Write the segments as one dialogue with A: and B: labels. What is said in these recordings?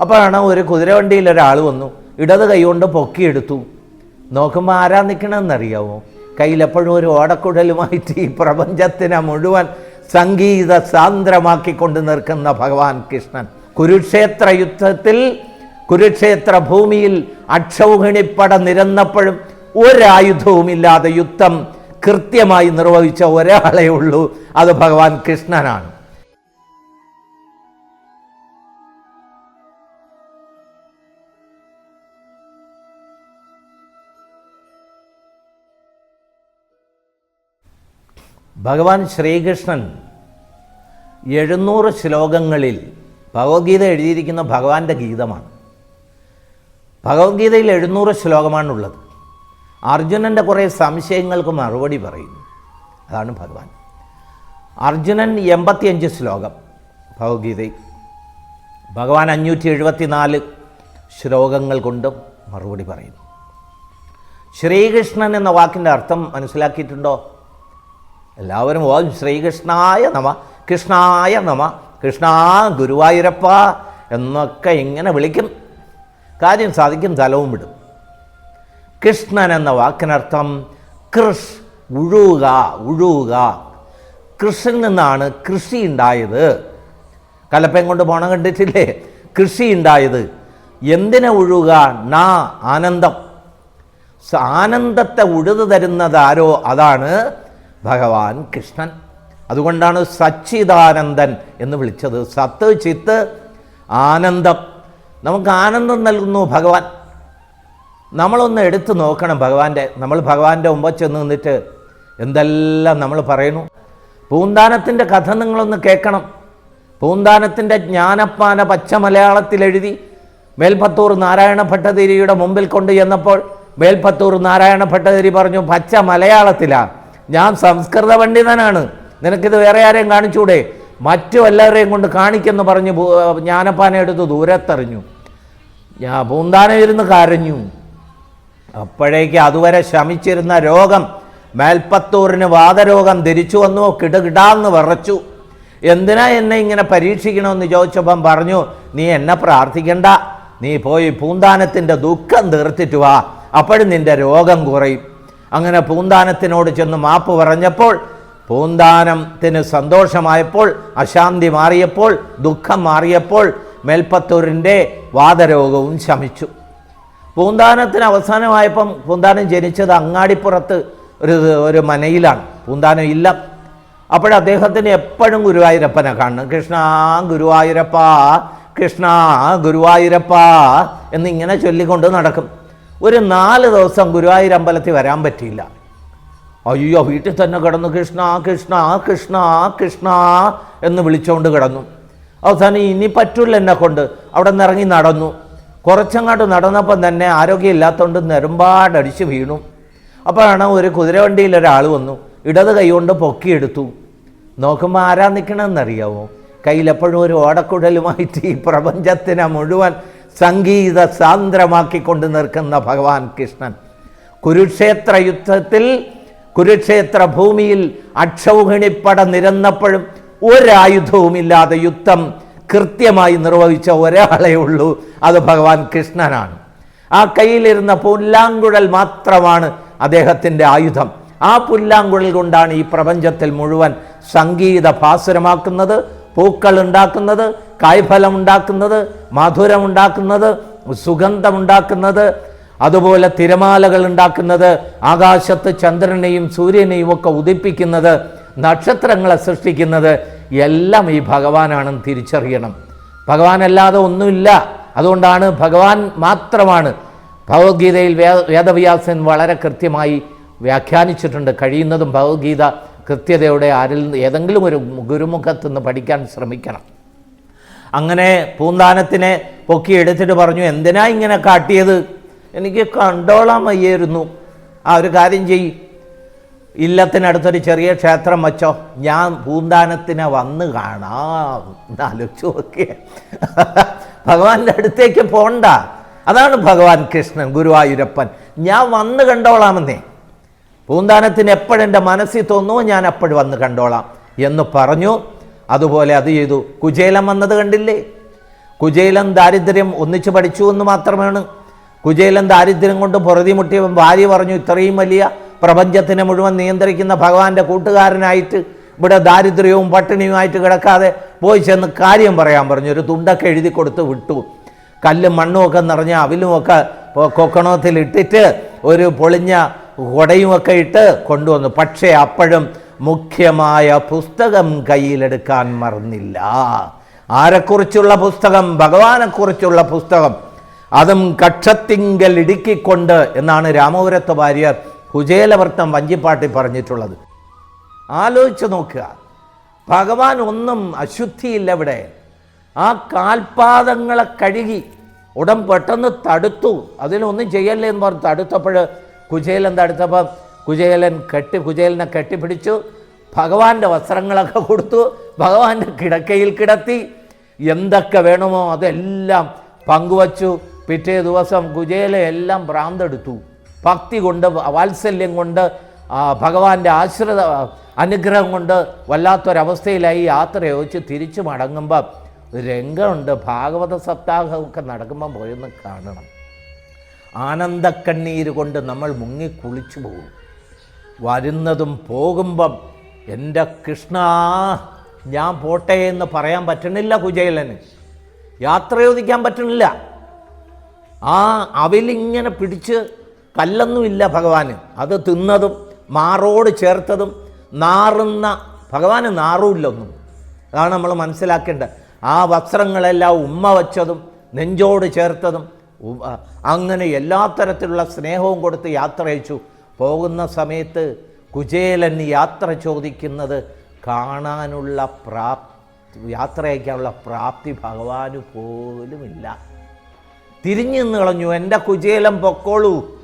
A: അപ്പോഴാണ് ഒരു കുതിരവണ്ടിയിൽ ഒരാൾ വന്നു ഇടത് കൈകൊണ്ട് പൊക്കിയെടുത്തു. നോക്കുമ്പോൾ ആരാ നിൽക്കണമെന്നറിയാമോ കയ്യിലെപ്പോഴും ഒരു ഓടക്കുഴലുമായിട്ട് ഈ പ്രപഞ്ചത്തിനെ മുഴുവൻ സംഗീത സാന്ദ്രമാക്കിക്കൊണ്ട് നിൽക്കുന്ന ഭഗവാൻ കൃഷ്ണൻ. കുരുക്ഷേത്ര യുദ്ധത്തിൽ കുരുക്ഷേത്ര ഭൂമിയിൽ അക്ഷൗഹിണിപ്പട നിരന്നപ്പോഴും ഒരായുധവുമില്ലാതെ യുദ്ധം കൃത്യമായി നിർവഹിച്ച ഒരാളേ ഉള്ളൂ. അത് ഭഗവാൻ കൃഷ്ണനാണ്. ഭഗവാൻ ശ്രീകൃഷ്ണൻ എഴുന്നൂറ് ശ്ലോകങ്ങളിൽ ഭഗവത്ഗീത എഴുതിയിരിക്കുന്ന ഭഗവാന്റെ ഗീതമാണ്. ഭഗവത്ഗീതയിൽ എഴുന്നൂറ് ശ്ലോകമാണുള്ളത്. അർജുനന്റെ കുറേ സംശയങ്ങൾക്ക് മറുപടി പറയുന്നു. അതാണ് ഭഗവാൻ. അർജുനൻ എൺപത്തിയഞ്ച് ശ്ലോകം ഭഗവത്ഗീതയിൽ. ഭഗവാൻ അഞ്ഞൂറ്റി എഴുപത്തിനാല് ശ്ലോകങ്ങൾ കൊണ്ടും മറുപടി പറയുന്നു. ശ്രീകൃഷ്ണൻ എന്ന വാക്കിന്റെ അർത്ഥം മനസ്സിലാക്കിയിട്ടുണ്ടോ? എല്ലാവരും ഓം ശ്രീകൃഷ്ണായ നമ കൃഷ്ണായ നമ കൃഷ്ണ ഗുരുവായൂരപ്പ എന്നൊക്കെ ഇങ്ങനെ വിളിക്കും. കാര്യം സാധിക്കും തലവും വിടും. കൃഷ്ണൻ എന്ന വാക്കിനർത്ഥം കൃഷ് ഉഴുക ഉഴുക. കൃഷിൽ നിന്നാണ് കൃഷി ഉണ്ടായത്. കലപ്പയും കൊണ്ട് പോണം കണ്ടിട്ടില്ലേ? കൃഷി ഉണ്ടായത്. എന്തിനെ ഉഴുക? നാ ആനന്ദം. ആനന്ദത്തെ ഉഴുതു തരുന്നത് ആരോ അതാണ് ഭഗവാൻ കൃഷ്ണൻ. അതുകൊണ്ടാണ് സച്ചിദാനന്ദൻ എന്ന് വിളിച്ചത്. സത്ത് ചിത്ത് ആനന്ദം. നമുക്ക് ആനന്ദം നൽകുന്നു ഭഗവാൻ. നമ്മളൊന്ന് എടുത്തു നോക്കണം ഭഗവാന്റെ. നമ്മൾ ഭഗവാന്റെ മുമ്പ് ചെന്ന് നിന്നിട്ട് എന്തെല്ലാം നമ്മൾ പറയുന്നു. പൂന്താനത്തിന്റെ കഥ നിങ്ങളൊന്ന് കേൾക്കണം. പൂന്താനത്തിന്റെ ജ്ഞാനപ്പാന പച്ച മലയാളത്തിൽ എഴുതി മേൽപ്പത്തൂർ നാരായണ ഭട്ടതിരിയുടെ മുമ്പിൽ കൊണ്ടു ചെന്നപ്പോൾ മേൽപ്പത്തൂർ നാരായണ ഭട്ടതിരി പറഞ്ഞു പച്ച മലയാളത്തിലാ ഞാൻ സംസ്കൃത പണ്ഡിതനാണ്. നിനക്കിത് വേറെ ആരെയും കാണിച്ചൂടെ? മറ്റു എല്ലാവരെയും കൊണ്ട് കാണിക്കെന്ന് പറഞ്ഞ് ജ്ഞാനപ്പാന എടുത്ത് ദൂരത്തെറിഞ്ഞു. ഞാൻ പൂന്താനം ഇരുന്ന് കരഞ്ഞു. അപ്പോഴേക്ക് അതുവരെ ശമിച്ചിരുന്ന രോഗം മേൽപ്പത്തൂറിന് വാദരോഗം ധരിച്ചു വന്നു കിടുകിടാന്ന് വിറച്ചു. എന്തിനാ എന്നെ ഇങ്ങനെ പരീക്ഷിക്കണമെന്ന് ചോദിച്ചപ്പം പറഞ്ഞു നീ എന്നെ പ്രാർത്ഥിക്കണ്ട. നീ പോയി പൂന്താനത്തിന്റെ ദുഃഖം തീർത്തിട്ട് വാ. അപ്പോഴും നിന്റെ രോഗം കുറയും. അങ്ങനെ പൂന്താനത്തിനോട് ചെന്ന് മാപ്പ് പറഞ്ഞപ്പോൾ പൂന്താനത്തിന് സന്തോഷമായപ്പോൾ അശാന്തി മാറിയപ്പോൾ ദുഃഖം മാറിയപ്പോൾ മേൽപ്പത്തൂരിന്റെ വാദരോഗവും ശമിച്ചു. പൂന്താനത്തിന് അവസാനമായപ്പം പൂന്താനം ജനിച്ചത് അങ്ങാടിപ്പുറത്ത് ഒരു ഒരു മനയിലാണ്. പൂന്താനം ഇല്ല. അപ്പോഴദ്ദേഹത്തിന് എപ്പോഴും ഗുരുവായൂരപ്പനെ കാണണം. കൃഷ്ണ ഗുരുവായൂരപ്പ കൃഷ്ണ ഗുരുവായൂരപ്പ എന്നിങ്ങനെ ചൊല്ലിക്കൊണ്ട് നടക്കും. ഒരു നാല് ദിവസം ഗുരുവായൂർ അമ്പലത്തിൽ വരാൻ പറ്റിയില്ല. അയ്യോ വീട്ടിൽ തന്നെ കിടന്നു കൃഷ്ണ കൃഷ്ണ കൃഷ്ണ കൃഷ്ണ എന്ന് വിളിച്ചുകൊണ്ട് കിടന്നു. അവസാനം ഇനി പറ്റില്ല എന്നെ കൊണ്ട്. അവിടെ നിന്ന് ഇറങ്ങി നടന്നു. കുറച്ചങ്ങോട്ട് നടന്നപ്പം തന്നെ ആരോഗ്യമില്ലാത്തതുകൊണ്ട് നെരുമ്പാടടിച്ച് വീണു. അപ്പോഴാണ് ഒരു കുതിരവണ്ടിയിൽ ഒരാൾ വന്നു. ഇടത് കൈ കൊണ്ട് പൊക്കിയെടുത്തു. നോക്കുമ്പോൾ ആരാ നിൽക്കണമെന്നറിയാമോ കയ്യിലെപ്പോഴും ഒരു ഓടക്കുഴലുമായിട്ട് ഈ പ്രപഞ്ചത്തിനെ മുഴുവൻ സംഗീത സാന്ദ്രമാക്കിക്കൊണ്ട് നിൽക്കുന്ന ഭഗവാൻ കൃഷ്ണൻ. കുരുക്ഷേത്ര യുദ്ധത്തിൽ കുരുക്ഷേത്ര ഭൂമിയിൽ അക്ഷൗഹിണിപ്പട നിരന്നപ്പോഴും ഒരായുധവുമില്ലാതെ യുദ്ധം കൃത്യമായി നിർവഹിച്ച ഒരാളേ ഉള്ളൂ. അത് ഭഗവാൻ കൃഷ്ണനാണ്. ആ കയ്യിലിരുന്ന പുല്ലാങ്കുഴൽ മാത്രമാണ് അദ്ദേഹത്തിന്റെ ആയുധം. ആ പുല്ലാങ്കുഴൽ കൊണ്ടാണ് ഈ പ്രപഞ്ചത്തിൽ മുഴുവൻ സംഗീത ഭാസുരമാക്കുന്നത് പൂക്കൾ ഉണ്ടാക്കുന്നത് കായ്ഫലം ഉണ്ടാക്കുന്നത് മധുരം ഉണ്ടാക്കുന്നത് സുഗന്ധമുണ്ടാക്കുന്നത് അതുപോലെ തിരമാലകൾ ഉണ്ടാക്കുന്നത് ആകാശത്ത് ചന്ദ്രനെയും സൂര്യനെയും ഒക്കെ ഉദിപ്പിക്കുന്നത് നക്ഷത്രങ്ങളെ സൃഷ്ടിക്കുന്നത് എല്ലാം ഈ ഭഗവാനാണെന്ന് തിരിച്ചറിയണം. ഭഗവാനല്ലാതെ ഒന്നുമില്ല. അതുകൊണ്ടാണ് ഭഗവാൻ മാത്രമാണ്. ഭഗവത്ഗീതയിൽ വേദവ്യാസൻ വളരെ കൃത്യമായി വ്യാഖ്യാനിച്ചിട്ടുണ്ട്. കഴിയുന്നതും ഭഗവത്ഗീത കൃത്യതയോടെ ആരിൽ ഏതെങ്കിലും ഒരു ഗുരുമുഖത്ത് നിന്ന് പഠിക്കാൻ ശ്രമിക്കണം. അങ്ങനെ പൂന്താനത്തിനെ പൊക്കി എടുത്തിട്ട് പറഞ്ഞു എന്തിനാ ഇങ്ങനെ കാട്ടിയത്? എനിക്ക് കണ്ടോളാൻ വയ്യായിരുന്നു ആ ഒരു കാര്യം ചെയ്യ്. ഇല്ലത്തിനടുത്തൊരു ചെറിയ ക്ഷേത്രം വച്ചോ. ഞാൻ പൂന്താനത്തിനെ വന്ന് കാണാം. എന്നാലോചിച്ച് നോക്കിയ. ഭഗവാന്റെ അടുത്തേക്ക് പോണ്ട. അതാണ് ഭഗവാൻ കൃഷ്ണൻ ഗുരുവായൂരപ്പൻ. ഞാൻ വന്ന് കണ്ടോളാമെന്നേ. പൂന്താനത്തിന് എപ്പോഴെന്റെ മനസ്സിൽ തോന്നുമോ ഞാൻ അപ്പോഴും വന്ന് കണ്ടോളാം എന്ന് പറഞ്ഞു. അതുപോലെ അത് ചെയ്തു. കുചേലം വന്നത് കണ്ടില്ലേ? കുചേലം ദാരിദ്ര്യം ഒന്നിച്ച് പഠിച്ചു എന്ന് മാത്രമാണ്. കുചേലം ദാരിദ്ര്യം കൊണ്ട് പൊറുതിമുട്ടിയവൻ ഭാര്യ പറഞ്ഞു ഇത്രയും വലിയ പ്രപഞ്ചത്തിനെ മുഴുവൻ നിയന്ത്രിക്കുന്ന ഭഗവാന്റെ കൂട്ടുകാരനായിട്ട് ഇവിടെ ദാരിദ്ര്യവും പട്ടിണിയുമായിട്ട് കിടക്കാതെ പോയി ചെന്ന് കാര്യം പറയാൻ പറഞ്ഞു. ഒരു തുണ്ടൊക്കെ എഴുതി കൊടുത്ത് വിട്ടു. കല്ലും മണ്ണും ഒക്കെ നിറഞ്ഞ അവിലുമൊക്കെ കൊക്കണത്തിൽ ഇട്ടിട്ട് ഒരു പൊളിഞ്ഞ കൊടയുമൊക്കെ ഇട്ട് കൊണ്ടുവന്നു. പക്ഷേ അപ്പോഴും മുഖ്യമായ പുസ്തകം കയ്യിലെടുക്കാൻ മറന്നില്ല. ആരെക്കുറിച്ചുള്ള പുസ്തകം? ഭഗവാനെക്കുറിച്ചുള്ള പുസ്തകം. അതും കക്ഷത്തിങ്കൽ ഇടുക്കിക്കൊണ്ട് എന്നാണ് രാമപുരത്ത് വാര്യർ കുചേലവർത്തം വഞ്ചിപ്പാട്ടി പറഞ്ഞിട്ടുള്ളത്. ആലോചിച്ച് നോക്കുക. ഭഗവാൻ ഒന്നും അശുദ്ധിയില്ല ഇവിടെ. ആ കാൽപാദങ്ങളെ കഴുകി ഉടൻ പെട്ടെന്ന് തടുത്തു. അതിനൊന്നും ചെയ്യല്ലേ എന്ന് പറഞ്ഞു തടുത്തപ്പോൾ കുചേലൻ തടുത്തപ്പം കുചേലൻ കെട്ടി കുചേലനെ കെട്ടിപ്പിടിച്ചു. ഭഗവാന്റെ വസ്ത്രങ്ങളൊക്കെ കൊടുത്തു. ഭഗവാന്റെ കിടക്കയിൽ കിടത്തി. എന്തൊക്കെ വേണമോ അതെല്ലാം പങ്കുവച്ചു. പിറ്റേ ദിവസം കുചേല എല്ലാം ഭ്രാന്തെടുത്തു. ഭക്തി കൊണ്ട് വാത്സല്യം കൊണ്ട് ഭഗവാന്റെ ആശ്രിത അനുഗ്രഹം കൊണ്ട് വല്ലാത്തൊരവസ്ഥയിലായി യാത്ര ചോദിച്ച് തിരിച്ചു മടങ്ങുമ്പം രംഗമുണ്ട്. ഭാഗവത സപ്താഹമൊക്കെ നടക്കുമ്പം പോയെന്ന് കാണണം. ആനന്ദക്കണ്ണീര് കൊണ്ട് നമ്മൾ മുങ്ങി കുളിച്ചു പോകും. വരുന്നതും പോകുമ്പം എന്റെ കൃഷ്ണ ഞാൻ പോട്ടെ എന്ന് പറയാൻ പറ്റണില്ല കുചേലന്. യാത്ര ചോദിക്കാൻ പറ്റണില്ല. ആ അവലിങ്ങനെ പിടിച്ച് കല്ലൊന്നുമില്ല ഭഗവാന്. അത് തിന്നതും മാറോട് ചേർത്തതും നാറുന്ന ഭഗവാന് നാറുമില്ലൊന്നും അതാണ് നമ്മൾ മനസ്സിലാക്കേണ്ടത്. ആ വസ്ത്രങ്ങളെല്ലാം ഉമ്മ വച്ചതും നെഞ്ചോട് ചേർത്തതും അങ്ങനെ എല്ലാ തരത്തിലുള്ള സ്നേഹവും കൊടുത്ത് യാത്ര അയച്ചു പോകുന്ന സമയത്ത് കുചേലൻ യാത്ര ചോദിക്കുന്നത് കാണാനുള്ള പ്രാപ്തി യാത്ര അയക്കാനുള്ള പ്രാപ്തി ഭഗവാന് പോലുമില്ല. തിരിഞ്ഞു നിന്ന് കളഞ്ഞു എന്റെ കുചേലം പൊക്കോളൂ.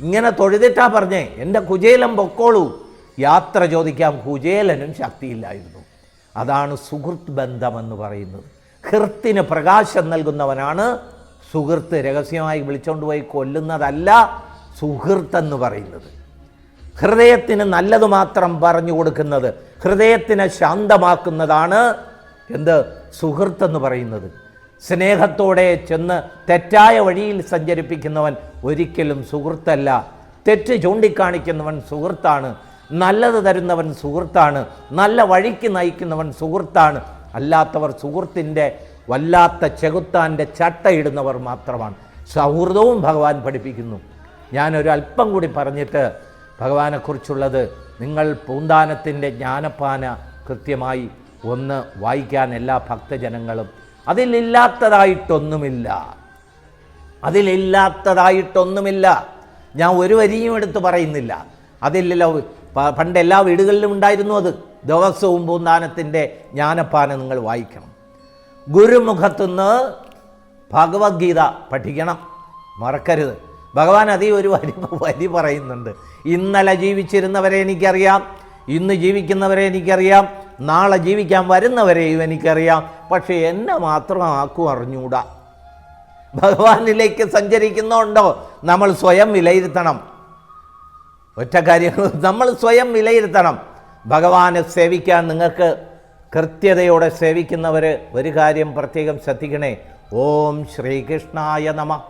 A: ഇങ്ങനെ തൊഴുതിട്ടാ പറഞ്ഞേ എന്റെ കുചേലം പൊക്കോളൂ. യാത്ര ചോദിക്കാൻ കുചേലനും ശക്തിയില്ലായിരുന്നു. അതാണ് സുഹൃത്ത് ബന്ധമെന്ന് പറയുന്നത്. ഹൃത്തിന് പ്രകാശം നൽകുന്നവനാണ് സുഹൃത്ത്. രഹസ്യമായി വിളിച്ചുകൊണ്ട് പോയി കൊല്ലുന്നതല്ല സുഹൃത്തെന്ന് പറയുന്നത്. ഹൃദയത്തിന് നല്ലത് മാത്രം പറഞ്ഞു കൊടുക്കുന്നത് ഹൃദയത്തിനെ ശാന്തമാക്കുന്നതാണ് എന്ത്? സുഹൃത്തെന്ന് പറയുന്നത്. സ്നേഹത്തോടെ ചെന്ന് തെറ്റായ വഴിയിൽ സഞ്ചരിപ്പിക്കുന്നവൻ ഒരിക്കലും സുഹൃത്തല്ല. തെറ്റ് ചൂണ്ടിക്കാണിക്കുന്നവൻ സുഹൃത്താണ്. നല്ലത് തരുന്നവൻ സുഹൃത്താണ്. നല്ല വഴിക്ക് നയിക്കുന്നവൻ സുഹൃത്താണ്. അല്ലാത്തവർ സുഹൃത്തിന്റെ വല്ലാത്ത ചെകുത്താന്റെ ചട്ടയിടുന്നവർ മാത്രമാണ്. സൗഹൃദവും ഭഗവാൻ പഠിപ്പിക്കുന്നു. ഞാനൊരു അല്പം കൂടി പറഞ്ഞിട്ട് ഭഗവാനെക്കുറിച്ചുള്ളത് നിങ്ങൾ പൂന്താനത്തിന്റെ ജ്ഞാനപ്പാന കൃത്യമായി ഒന്ന് വായിക്കാൻ എല്ലാ ഭക്തജനങ്ങളും. അതിലില്ലാത്തതായിട്ടൊന്നുമില്ല. അതിലില്ലാത്തതായിട്ടൊന്നുമില്ല. ഞാൻ ഒരു വരിയും എടുത്ത് പറയുന്നില്ല. അതില്ലല്ലോ പണ്ട് എല്ലാ വീടുകളിലും ഉണ്ടായിരുന്നു അത്. ദിവസവും പൂന്താനത്തിന്റെ ജ്ഞാനപ്പാന നിങ്ങൾ വായിക്കണം. ഗുരുമുഖത്തുനിന്ന് ഭഗവത്ഗീത പഠിക്കണം. മറക്കരുത്. ഭഗവാൻ അതീ ഒരു വരി വരി പറയുന്നുണ്ട്. ഇന്നലെ ജീവിച്ചിരുന്നവരെ എനിക്കറിയാം ഇന്ന് ജീവിക്കുന്നവരെ എനിക്കറിയാം നാളെ ജീവിക്കാൻ വരുന്നവരെയും എനിക്കറിയാം പക്ഷേ എന്നെ മാത്രം ആക്കും അറിഞ്ഞൂടാ. ഭഗവാനിലേക്ക് സഞ്ചരിക്കുന്നുണ്ടോ നമ്മൾ സ്വയം വിലയിരുത്തണം. ഒറ്റ കാര്യങ്ങൾ നമ്മൾ സ്വയം വിലയിരുത്തണം. ഭഗവാനെ സേവിക്കാൻ നിങ്ങൾക്ക് കൃത്യതയോടെ സേവിക്കുന്നവർ ഒരു കാര്യം പ്രത്യേകം ശ്രദ്ധിക്കണേ. ഓം ശ്രീകൃഷ്ണായ നമ.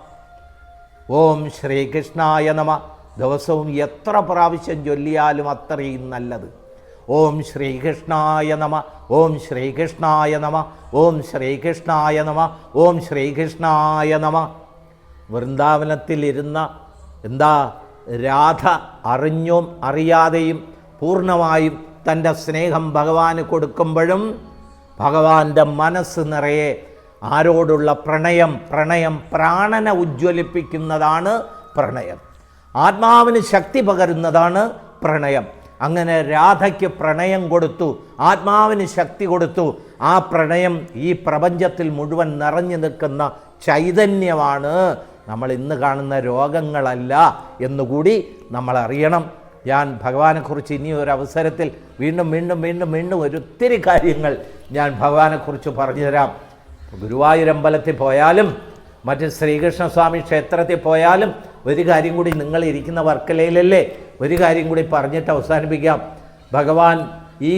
A: ഓം ശ്രീകൃഷ്ണായ നമ. ദിവസവും എത്ര പ്രാവശ്യം ചൊല്ലിയാലും അത്രയും നല്ലത്. ഓം ശ്രീകൃഷ്ണായ നമ. ഓം ശ്രീകൃഷ്ണായ നമ. ഓം ശ്രീകൃഷ്ണായ നമ. ഓം ശ്രീകൃഷ്ണായ നമ. വൃന്ദാവനത്തിലിരുന്ന എന്താ രാധ അറിഞ്ഞും അറിയാതെയും പൂർണമായും തന്റെ സ്നേഹം ഭഗവാന് കൊടുക്കുമ്പോഴും ഭഗവാന്റെ മനസ്സ് നിറയെ ആരോടുള്ള പ്രണയം പ്രണയം പ്രാണനെ ഉജ്ജ്വലിപ്പിക്കുന്നതാണ് പ്രണയം. ആത്മാവിന് ശക്തി പകരുന്നതാണ് പ്രണയം. അങ്ങനെ രാധയ്ക്ക് പ്രണയം കൊടുത്തു ആത്മാവിന് ശക്തി കൊടുത്തു ആ പ്രണയം ഈ പ്രപഞ്ചത്തിൽ മുഴുവൻ നിറഞ്ഞു നിൽക്കുന്ന ചൈതന്യമാണ്. നമ്മൾ ഇന്ന് കാണുന്ന രോഗങ്ങളല്ല എന്നുകൂടി നമ്മൾ അറിയണം. ഞാൻ ഭഗവാനെക്കുറിച്ച് ഇനി ഒരു അവസരത്തിൽ വീണ്ടും വീണ്ടും വീണ്ടും വീണ്ടും ഒരൊത്തിരി കാര്യങ്ങൾ ഞാൻ ഭഗവാനെക്കുറിച്ച് പറഞ്ഞു തരാം. ഗുരുവായൂരമ്പലത്തിൽ പോയാലും മറ്റ് ശ്രീകൃഷ്ണസ്വാമി ക്ഷേത്രത്തിൽ പോയാലും ഒരു കാര്യം കൂടി നിങ്ങൾ ഇരിക്കുന്ന വർക്കലയിലല്ലേ? ഒരു കാര്യം കൂടി പറഞ്ഞിട്ട് അവസാനിപ്പിക്കാം. ഭഗവാൻ ഈ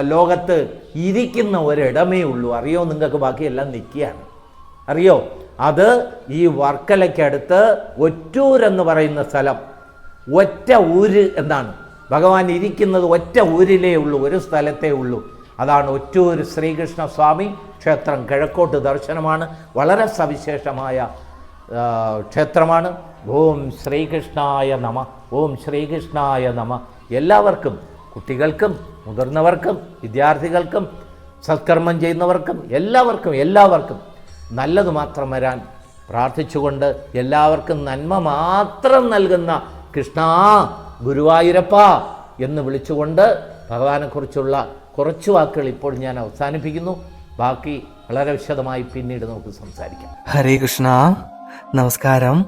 A: ലോകത്ത് ഇരിക്കുന്ന ഒരിടമേ ഉള്ളൂ. അറിയോ നിങ്ങൾക്ക് ബാക്കിയെല്ലാം നിൽക്കുകയാണ്. അറിയോ? അത് ഈ വർക്കലയ്ക്കടുത്ത് ഒറ്റൂരെന്ന് പറയുന്ന സ്ഥലം. ഒറ്റ ഊര് എന്നാണ്. ഭഗവാൻ ഇരിക്കുന്നത് ഒറ്റ ഊരിലേ ഉള്ളൂ ഒരു സ്ഥലത്തേ ഉള്ളൂ. അതാണ് ഒറ്റൂർ ശ്രീകൃഷ്ണ സ്വാമി ക്ഷേത്രം കിഴക്കോട്ട് ദർശനമാണ്. വളരെ സവിശേഷമായ ക്ഷേത്രമാണ്. ഓം ശ്രീകൃഷ്ണായ നമ ഓം ശ്രീകൃഷ്ണായ നമ. എല്ലാവർക്കും കുട്ടികൾക്കും മുതിർന്നവർക്കും വിദ്യാർത്ഥികൾക്കും സത്കർമ്മം ചെയ്യുന്നവർക്കും എല്ലാവർക്കും എല്ലാവർക്കും നല്ലത് മാത്രം വരാൻ പ്രാർത്ഥിച്ചുകൊണ്ട് എല്ലാവർക്കും നന്മ മാത്രം നൽകുന്ന കൃഷ്ണ ഗുരുവായൂരപ്പ എന്ന് വിളിച്ചുകൊണ്ട് ഭഗവാനെക്കുറിച്ചുള്ള കുറച്ച് വാക്കുകൾ ഇപ്പോൾ ഞാൻ അവസാനിപ്പിക്കുന്നു. ബാക്കി വളരെ വിശദമായി പിന്നീട് നമുക്ക് സംസാരിക്കാം.
B: ഹരേ കൃഷ്ണ നമസ്കാരം.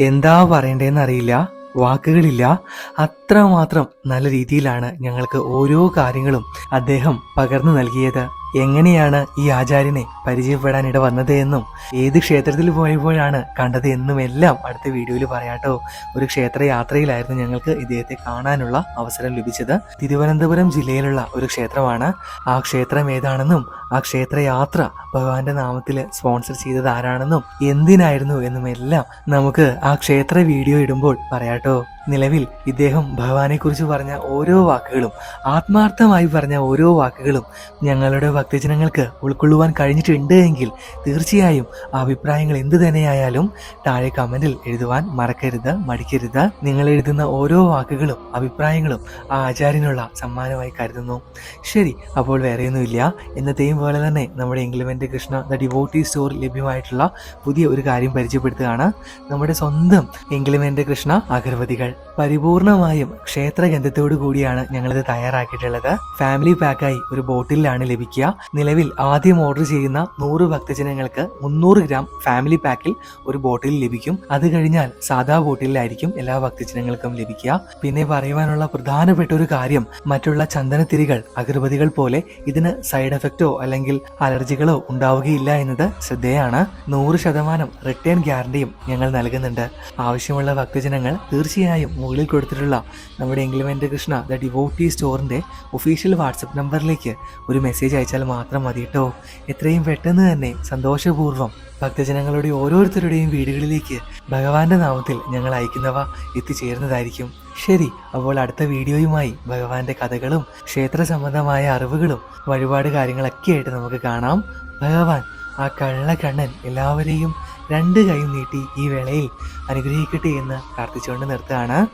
B: എന്താ പറയണ്ടേന്ന് അറിയില്ല. വാക്കുകളില്ല. അത്രമാത്രം നല്ല രീതിയിലാണ് ഞങ്ങൾക്ക് ഓരോ കാര്യങ്ങളും അദ്ദേഹം പകർന്നു നൽകിയത്. എങ്ങനെയാണ് ഈ ആചാര്യനെ പരിചയപ്പെടാൻ ഇട വന്നത് എന്നും ഏത് ക്ഷേത്രത്തിൽ പോയപ്പോഴാണ് കണ്ടത് എന്നും എല്ലാം അടുത്ത വീഡിയോയിൽ പറയാട്ടോ ഒരു ക്ഷേത്ര യാത്രയിലായിരുന്നു ഞങ്ങൾക്ക് ഇദ്ദേഹത്തെ കാണാനുള്ള അവസരം ലഭിച്ചത്. തിരുവനന്തപുരം ജില്ലയിലുള്ള ഒരു ക്ഷേത്രമാണ്. ആ ക്ഷേത്രം ഏതാണെന്നും ആ ക്ഷേത്രയാത്ര ഭഗവാന്റെ നാമത്തിൽ സ്പോൺസർ ചെയ്തത് ആരാണെന്നും എന്തിനായിരുന്നു എന്നും എല്ലാം നമുക്ക് ആ ക്ഷേത്ര വീഡിയോ ഇടുമ്പോൾ പറയാട്ടോ നിലവിൽ ഇദ്ദേഹം ഭഗവാനെ കുറിച്ച് പറഞ്ഞ ഓരോ വാക്കുകളും ആത്മാർത്ഥമായി പറഞ്ഞ ഓരോ വാക്കുകളും ഞങ്ങളുടെ ഭക്തജനങ്ങൾക്ക് ഉൾക്കൊള്ളുവാൻ കഴിഞ്ഞിട്ടുണ്ട് എങ്കിൽ തീർച്ചയായും അഭിപ്രായങ്ങൾ എന്തു തന്നെയായാലും താഴെ കമന്റിൽ എഴുതുവാൻ മറക്കരുത് മടിക്കരുത്. നിങ്ങൾ എഴുതുന്ന ഓരോ വാക്കുകളും അഭിപ്രായങ്ങളും ആ ആചാര്യനുള്ള സമ്മാനമായി കരുതുന്നു. ശരി അപ്പോൾ വേറെയൊന്നുമില്ല. എന്നത്തെയും പോലെ തന്നെ നമ്മുടെ ഇംഗ്ലമെന്റ് കൃഷ്ണ ദ ഡിവോട്ടി സ്റ്റോർ ലഭ്യമായിട്ടുള്ള പുതിയ ഒരു കാര്യം പരിചയപ്പെടുത്തുകയാണ്. നമ്മുടെ സ്വന്തം ഇംഗ്ലമെന്റ് കൃഷ്ണ അഗർവതികൾ. പരിപൂർണമായും ക്ഷേത്രഗന്ധത്തോടു കൂടിയാണ് ഞങ്ങളിത് തയ്യാറാക്കിയിട്ടുള്ളത്. ഫാമിലി പാക്കായി ഒരു ബോട്ടിലാണ് ലഭിക്കുക. നിലവിൽ ആദ്യം ഓർഡർ ചെയ്യുന്ന നൂറ് ഭക്തജനങ്ങൾക്ക് മുന്നൂറ് ഗ്രാം ഫാമിലി പാക്കിൽ ഒരു ബോട്ടിൽ ലഭിക്കും. അത് കഴിഞ്ഞാൽ സാധാ ബോട്ടിലായിരിക്കും എല്ലാ ഭക്തജനങ്ങൾക്കും ലഭിക്കുക. പിന്നെ പറയുവാനുള്ള പ്രധാനപ്പെട്ട ഒരു കാര്യം മറ്റുള്ള ചന്ദനത്തിരികൾ അഗർബതികൾ പോലെ ഇതിന് സൈഡ് എഫക്റ്റോ അല്ലെങ്കിൽ അലർജികളോ ഉണ്ടാവുകയില്ല എന്നത് ശ്രദ്ധേയാണ്. നൂറ് ശതമാനം റിട്ടേൺ ഗ്യാരണ്ടിയും ഞങ്ങൾ നൽകുന്നുണ്ട്. ആവശ്യമുള്ള ഭക്തജനങ്ങൾ തീർച്ചയായും മുകളിൽ കൊടുത്തിട്ടുള്ള നമ്മുടെ എംഗ്ലിമെന്റ് കൃഷ്ണ ദ ഡിവോട്ടി സ്റ്റോറിന്റെ ഒഫീഷ്യൽ വാട്സപ്പ് നമ്പറിലേക്ക് ഒരു മെസ്സേജ് അയച്ചാൽ മാത്രം മതി കേട്ടോ എത്രയും പെട്ടെന്ന് തന്നെ സന്തോഷപൂർവം ഭക്തജനങ്ങളുടെ ഓരോരുത്തരുടെയും വീടുകളിലേക്ക് ഭഗവാന്റെ നാമത്തിൽ ഞങ്ങൾ അയക്കുന്നവ എത്തിച്ചേരുന്നതായിരിക്കും. ശരി അപ്പോൾ അടുത്ത വീഡിയോയുമായി ഭഗവാന്റെ കഥകളും ക്ഷേത്ര സംബന്ധമായ അറിവുകളും വഴിപാട് കാര്യങ്ങളൊക്കെ ആയിട്ട് നമുക്ക് കാണാം. ഭഗവാൻ ആ കള്ള കണ്ണൻ എല്ലാവരെയും രണ്ട് കൈ നീട്ടി ഈ വേളയിൽ അനുഗ്രഹിക്കട്ടെ എന്ന് പ്രാർത്ഥിച്ചുകൊണ്ട് നിർത്തുകയാണ്.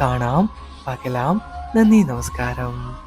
B: കാണാം പകലാം. നന്ദി നമസ്കാരം.